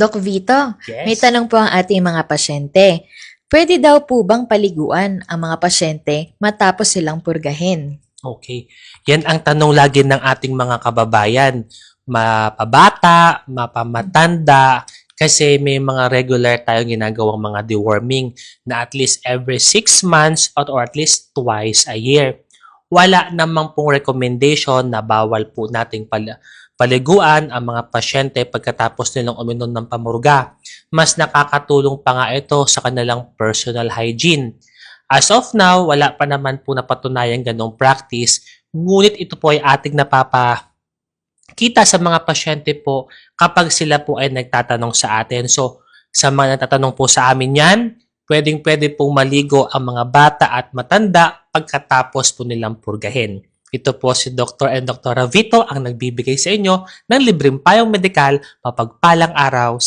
Doc Vito, Yes. may tanong po ang ating mga pasyente. Pwede daw po bang paliguan ang mga pasyente matapos silang purgahin? Okay. Yan ang tanong lagi ng ating mga kababayan. Mapabata, mapamatanda, kasi may mga regular tayong ginagawang mga deworming na at least every 6 months or at least twice a year. Wala namang pong recommendation na bawal po nating pal- paliguan ang mga pasyente pagkatapos nilang uminom ng pamurga. Mas nakakatulong pa nga ito sa kanilang personal hygiene. As of now, wala pa naman po napatunayan ganong practice, ngunit ito po ay ating napapa kita sa mga pasyente po kapag sila po ay nagtatanong sa atin. So, sa mga nagtatanong po sa amin yan, pwedeng pwede pong maligo ang mga bata at matanda pagkatapos po nilang purgahin. Ito po si Dr. and Dr. Vito ang nagbibigay sa inyo ng libreng payong medikal papagpalang araw sa